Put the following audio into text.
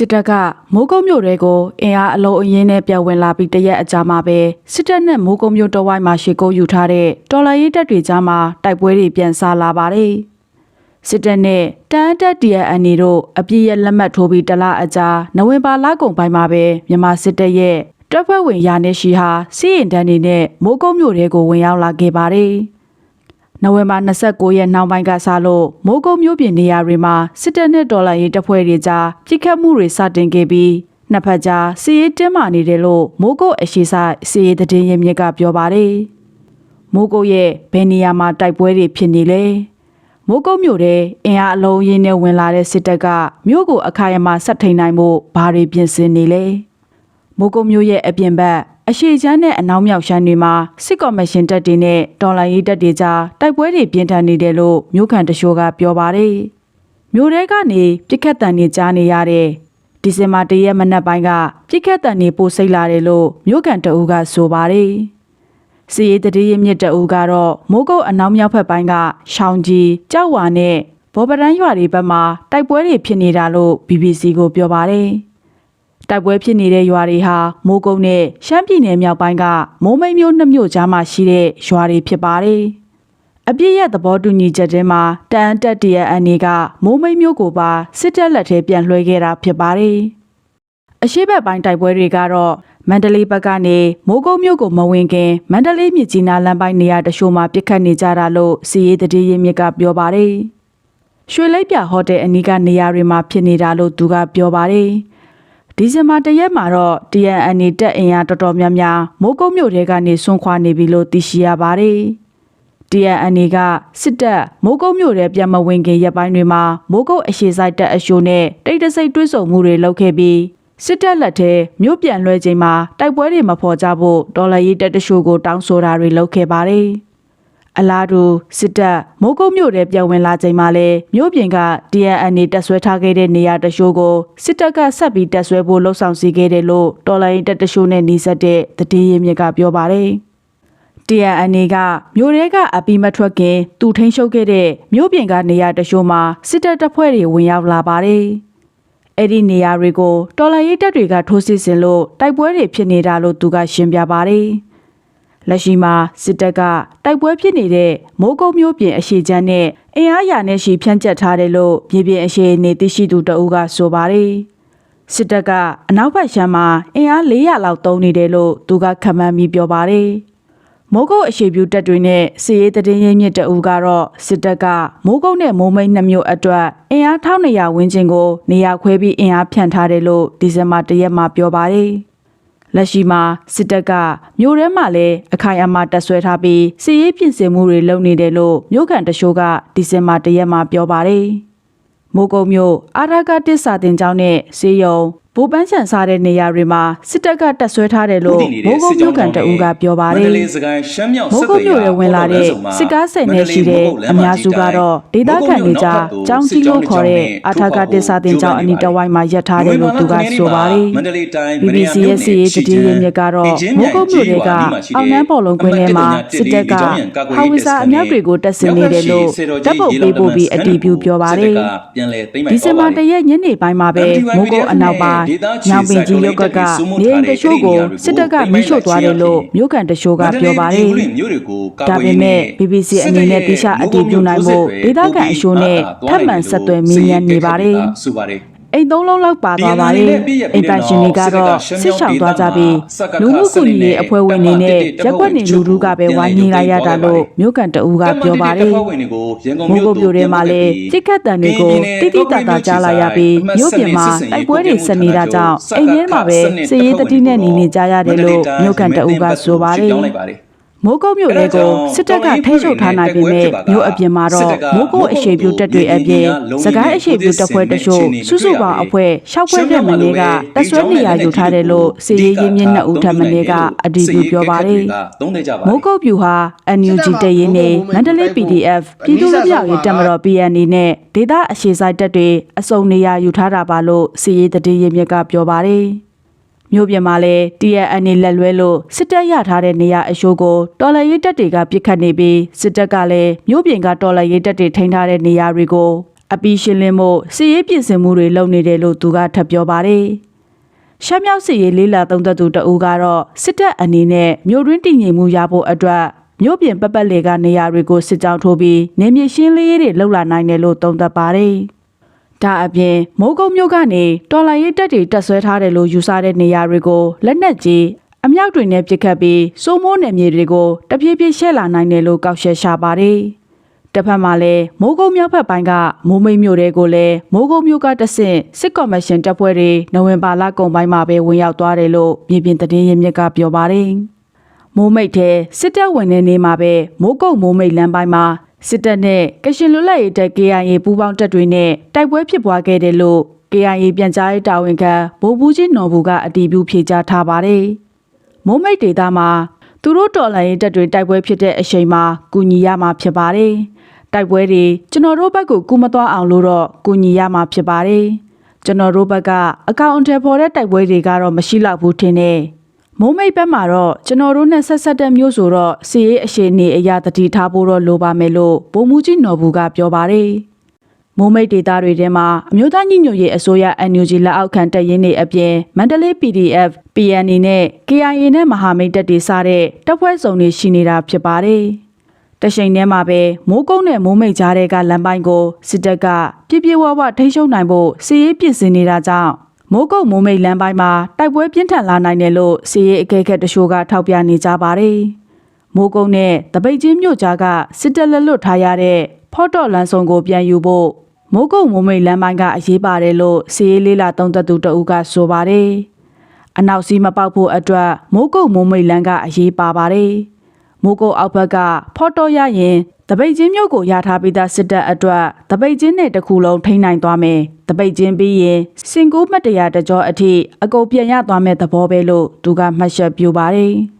စစ်တပ်ကမိုးကုတ်မြို့တွေကိုအင်အားအလုံးအရင်းနဲ့ပြဝင်လာပြီးတရက်အကြာမှာပဲစစ်တပ်နဲ့မိုးကုတ်မြို့တဝိုက်မှာရှေ့ကိုယူထားတဲ့တော်လှန်ရေးတပ်တွေကြားမှာတိုက်ပွဲတွေပြန်ဆလာပါတယ်။စစ်တပ်နဲ့တန်တက် DNN တို့အပြည့်ရဲ့လက်မှတ်ထိုးပြီးတလားအကြာနိုဝင်ဘာလကုန်ပိုင်းမှာပဲမြန်မာစစ်တပ်ရဲ့တပ်ဖွဲ့ဝင်ရာနေရှိဟာစီးရင်တန်းနေနဲ့မိုးကုတ်မြို့တွေကိုဝင်ရောက်လာခဲ့ပါတယ်။ နိုဝင်ဘာ29ရက်နောက်ပိုင်းကစလို့မိုးကုတ်မြို့ပြင်နေရာတွေမှာစစ်တပ်နဲ့ဒေါ်လာရေးတပ်ဖွဲ့တွေကြားပြစ်ခတ်မှုတွေစတင်ခဲ့ပြီးနှစ်ဖက်ကြားစီးရေးတင်းမာနေတယ်လို့မိုးကုတ်အရှိဆိုင်စီးရေးသတင်းရင်းမြစ်ကပြောပါတယ်။မိုးကုတ်ရဲ့ဘယ်နေရာမှာတိုက်ပွဲတွေဖြစ်နေလဲ။မိုးကုတ်မြို့တဲ့အင်အားအလုံးရင်းနဲ့ဝင်လာတဲ့စစ်တပ်ကမြို့ကိုအခိုင်အမာဆက်ထိန်နိုင်မှုဘာတွေပြင်ဆင်နေလဲ။မိုးကုတ်မြို့ရဲ့အပြင်ဘက် အရှိချမ်းနဲ့အနောက်မြောက်ရှမ်းတွေမှာစစ်ကော်မရှင်တပ်တွေနဲ့တော်လှန်ရေးတပ်တွေကြားတိုက်ပွဲတွေပြင်းထန်နေတယ်လို့မြို့ခံတချို့ကပြောပါတယ်။မြို့ထဲကနေပြစ်ခတ်တံတွေကြားနေရတဲ့ဒီဇင်ဘာတရက်မနက်ပိုင်းကပြစ်ခတ်တံတွေပိုစိတ်လာတယ်လို့မြို့ခံတအူးကဆိုပါတယ်။စီရေးတရေမြစ်တအူးကတော့မိုးကုတ်အနောက်မြောက်ဘက်ပိုင်းကရှောင်းကြီးကြောက်ဝါနဲ့ဘောပရန်ရွာတွေဘက်မှာတိုက်ပွဲတွေဖြစ်နေတာလို့ BBC ကိုပြောပါတယ်။ တိုက်ပွဲဖြစ်နေတဲ့ရွာတွေဟာမိုးကုတ်နဲ့ရှမ်းပြည်နယ်မြောက်ပိုင်းကမိုးမိတ်မြို့နှစ်မြို့ကြားမှာရှိတဲ့ရွာတွေဖြစ်ပါတယ်။အပြည့်ရဲ့သဘောတူညီချက်ထဲမှာတန်တက် DNN ကမိုးမိတ်မြို့ကိုပါစစ်တပ်လက်ထဲပြန်လွှဲခဲ့တာဖြစ်ပါတယ်။အရှိတ်ဘက်ပိုင်းတိုက်ပွဲတွေကတော့မန္တလေးဘက်ကနေမိုးကုတ်မြို့ကိုမဝင်ခင်မန္တလေးမြစ်ကြီးနားလမ်းပိုင်းနေရာတချို့မှာပြစ်ခတ်နေကြတာလို့စီရေးတည်ရင်းမြစ်ကပြောပါတယ်။ရွှေလိပ်ပြဟိုတယ်အနီးကနေရာတွေမှာဖြစ်နေတာလို့သူကပြောပါတယ်။ ဒီဇင်ဘာတရက်မှာတော့ TNN တက်အင်အားတော်တော်များများမိုးကုတ်မြို့ထဲကနေဆွန့်ခွာနေပြီလို့သိရှိရပါတယ်။ TNN ကစစ်တပ်မိုးကုတ်မြို့ထဲပြန်မဝင်ခင်ရက်ပိုင်းတွေမှာမိုးကုတ်အရှိဆိုင်တပ်အရှို့နဲ့တိတ်တဆိတ်တွဲဆုံမှုတွေလုပ်ခဲ့ပြီးစစ်တပ်လက်ထဲမြို့ပြန်လွှဲချိန်မှာတိုက်ပွဲတွေမဖော်ကြဖို့ဒေါ်လာရေးတပ်တရှို့ကိုတောင်းဆိုတာတွေလုပ်ခဲ့ပါတယ်။ အလားတူစစ်တပ်မိုးကုတ်မြို့ထဲပြန်ဝင်လာချိန်မှာလဲမြို့ပြင်က DNN တက်ဆွဲထားခဲ့တဲ့နေရာတချို့ကိုစစ်တပ်ကဆက်ပြီးတက်ဆွဲဖို့လှုံ့ဆော်စီခဲ့တယ်လို့တော်လိုင်းတပ်တချို့နဲ့နှီးစပ်တဲ့သတင်းရင်းမြစ်ကပြောပါတယ်။ TNN ကမြို့ရဲကအပီမထွက်ခင် သူထိန်းချုပ်ခဲ့တဲ့မြို့ပြင်ကနေရာတချို့မှာစစ်တပ်တပ်ဖွဲ့တွေဝင်ရောက်လာပါတယ်။အဲ့ဒီနေရာတွေကိုတော်လိုင်းရေးတပ်တွေကထိုးစစ်ဆင်လို့တိုက်ပွဲတွေဖြစ်နေတာလို့သူကရှင်းပြပါတယ်။ လက်ရှိမှာစစ်တပ်ကတိုက်ပွဲဖြစ်နေတဲ့မိုးကုတ်မြို့ပြင်အရှိချမ်းနဲ့အင်အားရာနဲ့ရှိဖြန့်ကျက်ထားတယ်လို့မြေပြင်အရှိအနေသိရှိသူတအူးကဆိုပါတယ်။စစ်တပ်ကအနောက်ဘက်ရှမ်းမှာအင်အား400လောက်တုံးနေတယ်လို့သူကခန့်မှန်းပြီးပြောပါတယ်။မိုးကုတ်အရှိပြူတပ်တွေနဲ့စီရေးတည်ရင်းမြစ်တအူးကတော့စစ်တပ်ကမိုးကုတ်နဲ့မိုးမိတ်နှစ်မြို့အတွက်အင်အား1200ဝန်းကျင်ကိုနေရာခွဲပြီးအင်အားဖြန့်ထားတယ်လို့ဒီဇင်ဘာတရက်မှာပြောပါတယ်။ လက်ရှိမှာစစ်တပ်ကမြို့ထဲမှာလည်းအခိုင်အမာတပ်ဆွဲထားပြီးစီရေးပြင်ဆင်မှုတွေလုပ်နေတယ်လို့မြို့ကန်တချို့ကဒီဇင်ဘာတရက်မှာပြောပါတယ်။မိုးကုတ်မြို့အာရကတစ်စာတင်ကျောင်းနဲ့စေယုံ ဘူပန်းချန်စားတဲ့နေရာတွေမှာစစ်တပ်ကတပ်ဆွဲထားတယ်လို့မိုးကုတ်မြို့ကန်တအူးကပြောပါတယ်မန္တလေးစကိုင်းရှမ်းမြောက်မိုးကုတ်မြို့ရဲဝင်လာတဲ့စစ်ကားစိတ်နဲ့ရှိတဲ့အများစုကတော့ဒေသခံတွေကြားကြောင်းကြီးလို့ခေါ်တဲ့အာထာကတစ်စာတင်ကျောင်းအနီးတစ်ဝိုက်မှာရပ်ထားတယ်လို့သူကဆိုပါတယ်မန္တလေးတိုင်း BBC ရဲ့စီရေးတည်ရင်းမြစ်ကတော့မိုးကုတ်မြို့တွေကအောင်နန်းပေါ်လုံးကွင်းထဲမှာစစ်တပ်ကဟောင်ဝီစာအမြောက်တွေကိုတက်ဆင်နေတယ်လို့တပ်ပုတ်ပေးပို့ပြီးအတီးပြုပြောပါတယ်ပြန်လဲသိမ့်မယ်ဒီဇင်ဘာတရက်ညနေပိုင်းမှာပဲမိုးကုတ်အနောက်ပိုင်းညောင်ပင်ကြီးရုပ်ကကနေအိမ်တချို့ကိုစစ်တပ်ကမိရှို့သွားတယ်လို့မြို့ကန်တချို့ကပြောပါတယ်မြို့တွေကိုဒါပေမဲ့ BBC အနေနဲ့တိကျအတည်ပြုနိုင်ဖို့ဒေသခံအရှိုးနဲ့ထပ်မံဆက်သွယ်မေးမြန်းနေပါတယ်ဆိုပါတယ် အိမ်သုံးလုံးလောက်ပါသွားပါတယ်အိမ်ပိုင်ရှင်တွေကတော့ဆစ်ဆောင်သွားကြပြီးလူမှုကူညီရေးအဖွဲ့ဝင်တွေနဲ့ရက်ွက်နေလူထုကပဲဝိုင်းနေလိုက်ရတာလို့မြို့ကန်တအူးကပြောပါတယ်မိုးကုတ်ပြိုထဲမှာလည်းတိကတ်တန်တွေကိုတိတိတတ်တာကြားလာရပြီးမြို့ပြင်မှာတိုက်ပွဲတွေဆက်နေတာကြောင့်အိမ်ထဲမှာပဲစည်ရေးတတိနဲ့နေနေကြရတယ်လို့မြို့ကန်တအူးကဆိုပါတယ် မိုးကုတ်မြို့လေးကိုစစ်တပ်ကထိန်းချုပ်ထားနိုင်ပေမဲ့မြို့အပြင်မှာတော့မိုးကုတ်အရှိပြုတပ်တွေအပြင်စကိုင်းအရှိပြုတပ်ဖွဲ့တချို့စုစုပေါင်းအဖွဲ့ရှောက်ဖွဲ့တဲ့မင်းကတဆွဲနေရယူထားတယ်လို့စီရေးရင်းမြစ်နှစ်ဦးထပ်မင်းကအတည်ပြုပြောပါတယ်သုံးနေကြပါမိုးကုတ်ပြူဟာ NUG တရင်နေမန္တလေး PDF ပြည်သူ့လူမျိုးရေးတပ်မတော် PNA နဲ့ဒေသအရှိဆိုင်တပ်တွေအစုံနေရာယူထားတာပါလို့စီရေးတည်ရင်းမြစ်ကပြောပါတယ် မြို့ပြင်မှာလဲ TNN လက်လွဲလို့စစ်တပ်ရထားတဲ့နေရာအရှိုးကိုတော်လှန်ရေးတပ်တွေကပစ်ခတ်နေပြီးစစ်တပ်ကလည်းမြို့ပြင်ကတော်လှန်ရေးတပ်တွေထိန်းထားတဲ့နေရာတွေကိုအပီရှင်းလင်းမှုစီရေးပြင်ဆင်မှုတွေလုပ်နေတယ်လို့သူကထပ်ပြောပါတယ်။ရှမ်းမြောက်စီရေးလေးလာသုံးသက်သူတအူးကတော့စစ်တပ်အနေနဲ့မြို့တွင်းတည်ငြိမ်မှုရဖို့အတွက်မြို့ပြင်ပတ်ပတ်လေကနေရာတွေကိုစစ်ကြောင်းထိုးပြီးနေမြေရှင်းလေးတွေလှုပ်လာနိုင်တယ်လို့သုံးသပ်ပါတယ်။ ဒါအပြင်မိုးကုတ်မြို့ကနေတော်လိုင်းရေးတပ်တွေတက်ဆွဲထားတယ်လို့ယူဆတဲ့နေရာတွေကိုလက်နက်ကြီးအမြောက်တွေနဲ့ပစ်ခတ်ပြီးစိုးမိုးနယ်မြေတွေကိုတပြေးပြေးရှဲလာနိုင်တယ်လို့ကောက်ရှက်ရှာပါတယ်။တစ်ဖက်မှာလည်းမိုးကုတ်မြောက်ဘက်ပိုင်းကမိုးမိတ်မြို့တွေကိုလည်းမိုးကုတ်မြို့ကတဆင့်စစ်ကော်မရှင်တပ်ဖွဲ့တွေနိုဝင်ဘာလကုန်ပိုင်းမှာပဲဝင်ရောက်သွားတယ်လို့မြေပြင်သတင်းရင်းမြစ်ကပြောပါတယ်။မိုးမိတ်ထဲစစ်တပ်ဝင်နေနေမှာပဲမိုးကုတ်မိုးမိတ်လမ်းပိုင်းမှာ စစ်တပ်နဲ့ကရှင်လွတ်လပ်ရေးတပ် KIA ပူးပေါင်းတပ်တွေနဲ့တိုက်ပွဲဖြစ်ပွားခဲ့တယ်လို့ KIA ပြန်ကြားရေးတာဝန်ခံဗိုလ်ဘူးကြီးနော်ဘူးကအတည်ပြုဖြေကြားထားပါတယ်။မိုးမိတ်ဒေသမှာသူတို့တော်လှန်ရေးတပ်တွေတိုက်ပွဲဖြစ်တဲ့အချိန်မှာကူညီရမှာဖြစ်ပါတယ်။တိုက်ပွဲတွေကျွန်တော်တို့ဘက်ကိုကူမသွားအောင်လို့တော့ကူညီရမှာဖြစ်ပါတယ်။ကျွန်တော်တို့ဘက်ကအကောင့်အထည်ဖော်တဲ့တိုက်ပွဲတွေကတော့မရှိတော့ဘူးထင်တယ်။ မိုးမိတ်ဘက်မှာတော့ကျွန်တော်တို့နဲ့ဆက်ဆက်တဲ့မျိုးဆိုတော့စီရေးအရှိန်နေအရာတတိထားဖို့တော့လိုပါမယ်လို့ဗိုလ်မှူးကြီးနော်ဘူးကပြောပါတယ်။မိုးမိတ်ဒေသတွေထဲမှာအမျိုးသားညီညွတ်ရေးအစိုးရ NUG လက်အောက်ခံတပ်ရင်းတွေအပြင်မန္တလေး PDF, PNA နဲ့ KIA နဲ့မဟာမိတ်တပ်တွေစတဲ့တပ်ဖွဲ့စုံတွေရှိနေတာဖြစ်ပါတယ်။တရှိန်ထဲမှာပဲမိုးကုတ်နဲ့မိုးမိတ်ကြားတဲ့ကလမ်းပိုင်းကိုစစ်တပ်ကပြပြဝဝထိန်းချုပ်နိုင်ဖို့စီရေးပြင်ဆင်နေတာကြောင့် မိုးကုတ်မိုးမိတ်လမ်းပိုင်းမှာတိုက်ပွဲပြင်းထန်လာနိုင်တယ်လို့စီရေးအကဲခတ်တချို့ကထောက်ပြနေကြပါတယ်။မိုးကုတ်နဲ့တပိတ်ချင်းမြို့ကြားကစစ်တပ်လက်လွတ်ထားရတဲ့ဖော့တော့လမ်းစုံကိုပြန်ယူဖို့မိုးကုတ်မိုးမိတ်လမ်းပိုင်းကအရေးပါတယ်လို့စီရေးလေးလာသုံးသက်သူတအူးကဆိုပါတယ်။အနောက်စီးမပေါက်ဖို့အတွက်မိုးကုတ်မိုးမိတ်လမ်းကအရေးပါပါတယ်။မိုးကုတ်အောက်ဘက်ကဖော့တော့ရရင် တပိတ်ချင်းမြို့ကိုရထားပြီးသားစစ်တပ်အတွက်တပိတ်ချင်းနဲ့တစ်ခုလုံးထိန်းနိုင်သွားမယ်တပိတ်ချင်းပြီးရင်စင်ကူးမတ်တရာတကြောအထိအကုန်ပြန်ရသွားမဲ့သဘောပဲလို့သူကမှတ်ချက်ပြုပါတယ်။